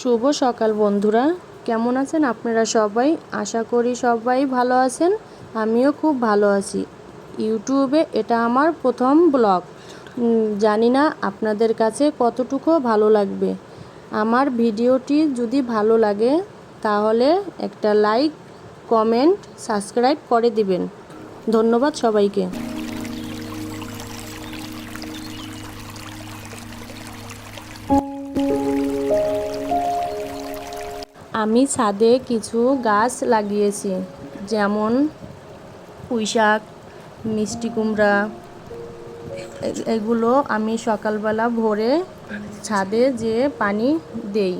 শুভ সকাল বন্ধুরা। কেমন আছেন আপনারা সবাই? আশা করি সবাই ভালো আছেন। আমিও খুব ভালো আছি। ইউটিউবে এটা আমার প্রথম ব্লগ। জানি না আপনাদের কাছে কতটুকু ভালো লাগবে। আমার ভিডিওটি যদি ভালো লাগে, তাহলে একটা লাইক, কমেন্ট, সাবস্ক্রাইব করে দিবেন। ধন্যবাদ সবাইকে। আমি ছাদে কিছু গাছ লাগিয়েছি, যেমন পুঁইশাক, মিষ্টি কুমড়া। এগুলো আমি সকালবেলা ভোরে ছাদে যেয়ে পানি দেই।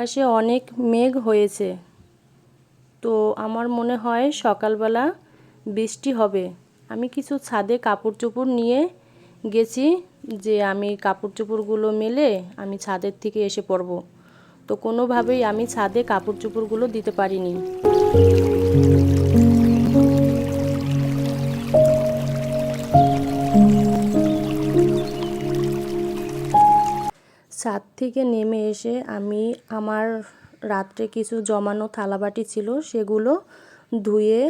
আকাশে অনেক মেঘ হয়েছে। তো আমার মনে হয় সকালবেলা বৃষ্টি হবে। আমি কিছু ছাদে কাপড় চোপড় নিয়ে গেছি যে আমি কাপড় চোপড়গুলো মেলে আমি ছাদের থেকে এসে পড়ব। তো কোনোভাবেই আমি ছাদে কাপড় চোপড়গুলো দিতে পারিনি। ছাদ থেকে নেমে এসে আমি আমার রাত্রে কিছু জমানো থালাবাটি ছিল, সেগুলো ধুয়ে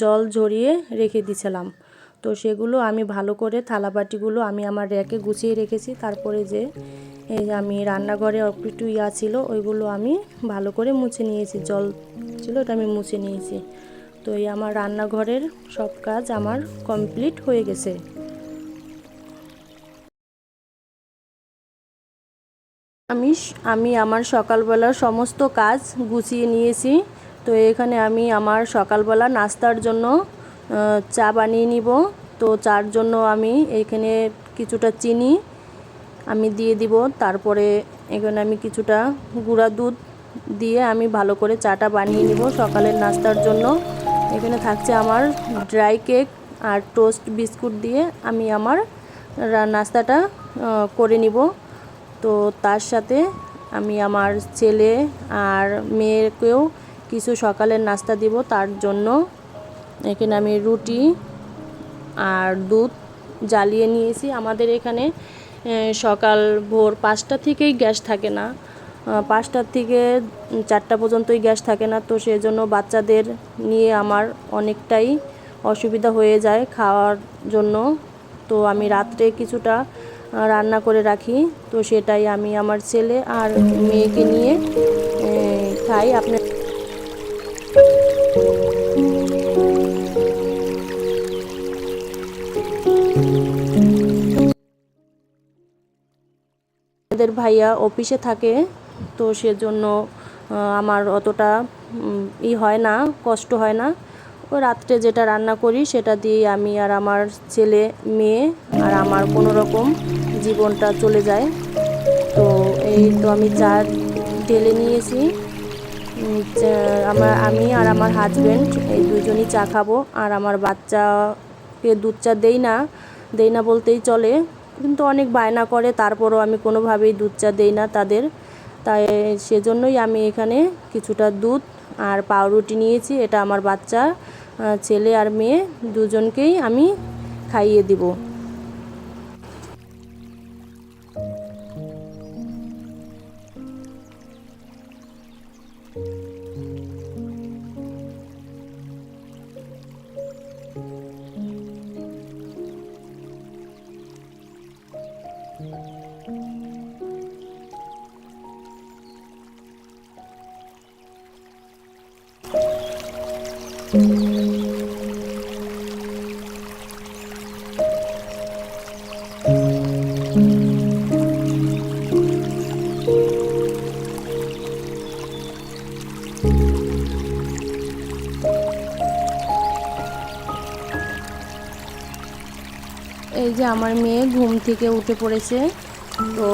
জল ঝরিয়ে রেখে দিয়েছিলাম তো সেগুলো আমি ভালো করে থালাবাটিগুলো আমি আমার র্যাকে গুছিয়ে রেখেছি। তারপরে যে এই যে আমি রান্নাঘরে একটু ইয়া ছিল, ওইগুলো আমি ভালো করে মুছে নিয়েছি। জল ছিল ওটা আমি মুছে নিয়েছি। তো এই আমার রান্নাঘরের সব কাজ আমার কমপ্লিট হয়ে গেছে। আমি আমি আমার সকালবেলার সমস্ত কাজ গুছিয়ে নিয়েছি। তো এখানে আমি আমার সকালবেলা নাস্তার জন্য চা বানিয়ে নিব। তো চার জন্য আমি এখানে কিছুটা চিনি আমি দিয়ে দিব। তারপরে এখানে আমি কিছুটা গুঁড়া দুধ দিয়ে আমি ভালো করে চাটা বানিয়ে নিব সকালের নাস্তার জন্য। এখানে থাকছে আমার ড্রাই কেক আর টোস্ট বিস্কুট দিয়ে আমি আমার নাস্তাটা করে নিব। তো তার সাথে আমি আমার ছেলে আর মেয়েকেও কিছু সকালের নাস্তা দিব, তার জন্য। এখানে আমি রুটি আর দুধ জ্বালিয়ে নিয়েছি। আমাদের এখানে সকাল ভোর পাঁচটা থেকেই গ্যাস থাকে না। পাঁচটার থেকে চারটা পর্যন্তই গ্যাস থাকে না, তো সেজন্য বাচ্চাদের নিয়ে আমার অনেকটাই অসুবিধা হয়ে যায় খাওয়ার জন্য। তো আমি রাত্রে কিছুটা রান্না করে রাখি। তো সেটাই আমি আমার ছেলে আর মেয়েকে নিয়ে খাই। আপনার ভাইয়া অফিসে থাকে, তো সেজন্য আমার অতটা ই হয় না, কষ্ট হয় না। ও রাত্রে যেটা রান্না করি সেটা দিয়ে আমি আর আমার ছেলে, মেয়ে আর আমার কোনো রকম জীবনটা চলে যায়। তো এই তো আমি চা ঢেলে নিয়েছি। আমার, আমি আর আমার হাজব্যান্ড এই দুজনই চা খাব। আর আমার বাচ্চাকে দুধ চা দেই না দেই না বলতেই চলে। কিন্তু অনেক বায়না করে, তারপরও আমি কোনোভাবেই দুধ চা দেই না তাদের। তাই সেজন্যই আমি এখানে কিছুটা দুধ আর পাউরুটি নিয়েছি, এটা আমার বাচ্চা ছেলে আর মেয়ে, দুজনকেই আমি খাইয়ে দিব। এই যে আমার মেয়ে ঘুম থেকে উঠে পড়েছে। তো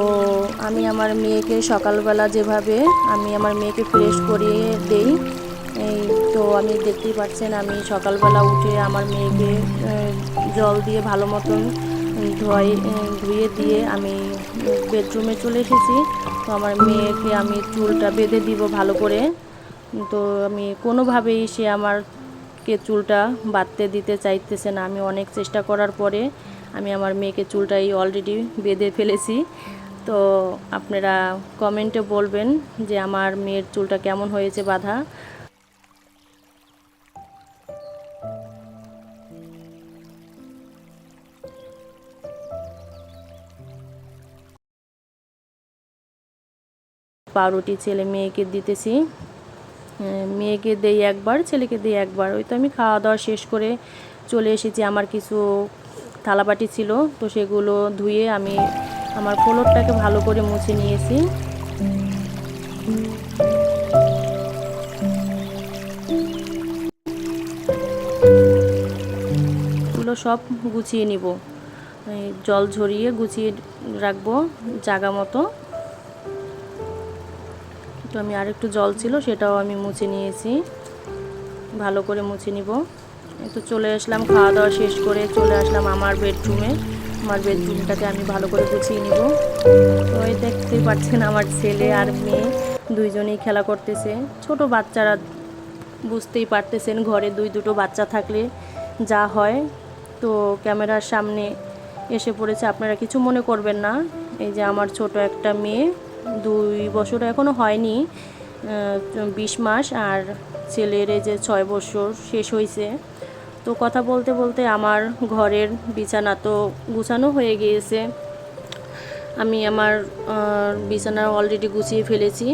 আমি আমার মেয়েকে সকালবেলা যেভাবে আমি আমার মেয়েকে ফ্রেশ করিয়ে দেই, এই তো আমি দেখতেই পাচ্ছেন আমি সকালবেলা উঠে আমার মেয়েকে জল দিয়ে ভালো মতন ধোয়াই ধুয়ে দিয়ে আমি বেডরুমে চলে এসেছি। তো আমার মেয়েকে আমি চুলটা বেঁধে দিব ভালো করে। তো আমি কোনোভাবেই সে আমার কে চুলটা বাঁধতে দিতে চাইতেছে না। আমি অনেক চেষ্টা করার পরে আমি আমার মেয়েকে চুলটাই অলরেডি বেঁধে ফেলেছি। তো আপনারা কমেন্টে বলবেন যে আমার মেয়ের চুলটা কেমন হয়েছে বাঁধা। পাউরুটি ছেলে মেয়েকে দিতেছি। মেয়েকে দেই একবার, ছেলেকে দেই একবার। ওই তো আমি খাওয়া দাওয়া শেষ করে চলে এসেছি। আমার কিছু থালাবাটি ছিল, তো সেগুলো ধুয়ে আমি আমার ফ্লোরটাকে ভালো করে মুছে নিয়েছি। এগুলো সব গুছিয়ে নিব। জল ঝরিয়ে গুছিয়ে রাখব জাগা মতো। তো আমি আরেকটু জল ছিল, সেটাও আমি মুছে নিয়েছি। ভালো করে মুছে নিব। তো চলে আসলাম, খাওয়া দাওয়া শেষ করে চলে আসলাম আমার বেডরুমে আমার বেডরুমটাকে আমি ভালো করে গুছিয়ে নিব। তো এই দেখতেই পাচ্ছেন আমার ছেলে আর মেয়ে দুইজনেই খেলা করতেছে। ছোট বাচ্চারা বুঝতেই পারতেছেন ঘরে দুই দুটো বাচ্চা থাকলে যা হয়। তো ক্যামেরার সামনে এসে পড়েছে, আপনারা কিছু মনে করবেন না। এই যে আমার ছোট একটা মেয়ে, দুই বছর এখনও হয়নি বিশ মাস, আর ছেলের যে ছয় বছর শেষ হয়েছে তো কথা বলতে বলতে আমার ঘরের বিছানা তো গুছানো হয়ে গিয়েছে। আমি আমার বিছানা অলরেডি গুছিয়ে ফেলেছি।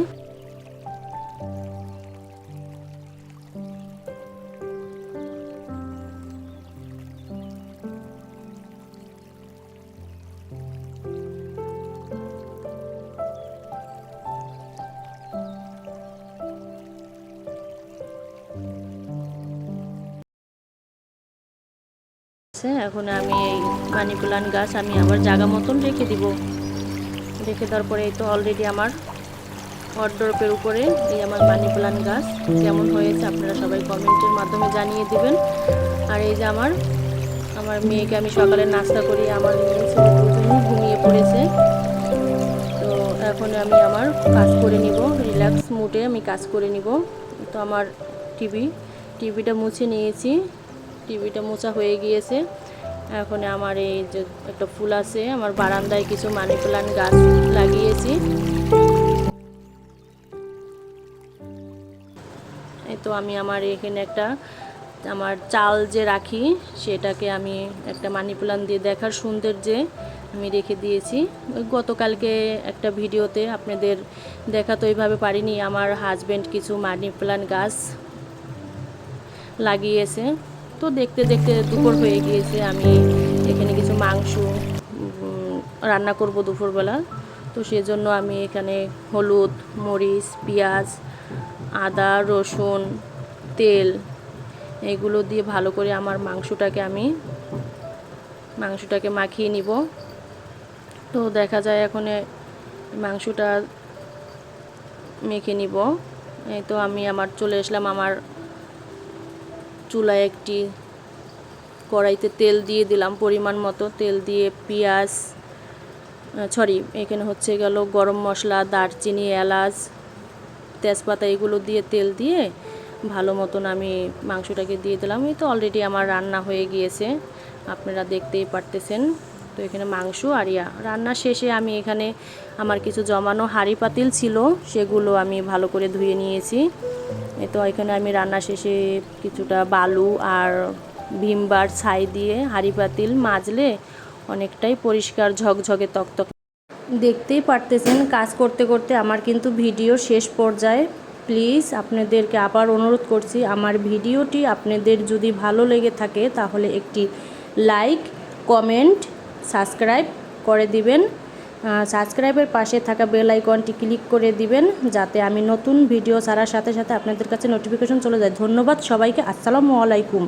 আছে এখন আমি এই মানি প্লান্ট গাছ আমি আমার জায়গা মতন রেখে দিব। রেখে দেওয়ার পরে এই তো অলরেডি আমার ওয়ার্ড্রপের উপরে এই আমার মানি প্লান্ট গাছ কেমন হয়েছে, আপনারা সবাই কমেন্টের মাধ্যমে জানিয়ে দিবেন। আর এই যে আমার আমার মেয়েকে আমি সকালে নাস্তা করি, আমার ছেলে ঘুমিয়ে পড়েছে। তো এখন আমি আমার কাজ করে নিব রিল্যাক্স মুডে আমি কাজ করে নিব। তো আমার টিভি, টিভিটা মুছে নিয়েছি। টিভিটা মোছা হয়ে গিয়েছে। এখন আমার এই যে একটা ফুল আছে, আমার বারান্দায় কিছু মানি প্লান্ট গাছ লাগিয়েছি। এই তো আমি আমার এখানে একটা, আমার চাল যে রাখি, সেটাকে আমি একটা মানি প্লান্ট দিয়ে দেখার সৌন্দর্যে আমি রেখে দিয়েছি। গতকালকে একটা ভিডিওতে আপনাদের দেখা তো এইভাবে পারিনি, আমার হাজব্যান্ড কিছু মানি প্লান্ট গাছ লাগিয়েছে। তো দেখতে দেখতে দুপুর হয়ে গিয়েছে, আমি এখানে কিছু মাংস রান্না করব দুপুরবেলা। তো সেজন্য আমি এখানে হলুদ, মরিচ, পেঁয়াজ, আদা, রসুন, তেল এগুলো দিয়ে ভালো করে আমার মাংসটাকে আমি, মাংসটাকে মাখিয়ে নিব। তো দেখা যায় এখন মাংসটা মেখে নিব। এই তো আমি আমার চলে আসলাম আমার চুলায় একটি কড়াইতে তেল দিয়ে দিলাম পরিমাণ মতো। তেল দিয়ে পেঁয়াজ সরি এখানে হচ্ছে গেল গরম মশলা, দারচিনি, এলাচ, তেজপাতা, এগুলো দিয়ে তেল দিয়ে ভালো মতন আমি মাংসটাকে দিয়ে দিলাম। এই তো অলরেডি আমার রান্না হয়ে গিয়েছে। আপনারা দেখতেই পারতেছেন। তো এখানে মাংস আর ইয়া। রান্না শেষে আমি এখানে আমার কিছু জমানো হাঁড়ি পাতিল ছিল, সেগুলো আমি ভালো করে ধুয়ে নিয়েছি। তো এখানে আমি রান্না শেষে কিছুটা বালু আর ভিমবার ছাই দিয়ে হাঁড়ি পাতিল মাজলে অনেকটাই পরিষ্কার ঝকঝকে তকতক। দেখতেই পারতেছেন, কাজ করতে করতে আমার কিন্তু ভিডিও শেষ পর্যায়ে। প্লিজ আপনাদেরকে আবার অনুরোধ করছি, আমার ভিডিওটি আপনাদের যদি ভালো লেগে থাকে তাহলে একটি লাইক, কমেন্ট সাবস্ক্রাইব করে দিবেন। সাবস্ক্রাইবের পাশে থাকা বেল আইকনটি ক্লিক করে দিবেন যাতে আমি নতুন ভিডিও ছাড়ার সাথে সাথে আপনাদের কাছে নোটিফিকেশন চলে যায়। ধন্যবাদ সবাইকে। আসসালামু আলাইকুম।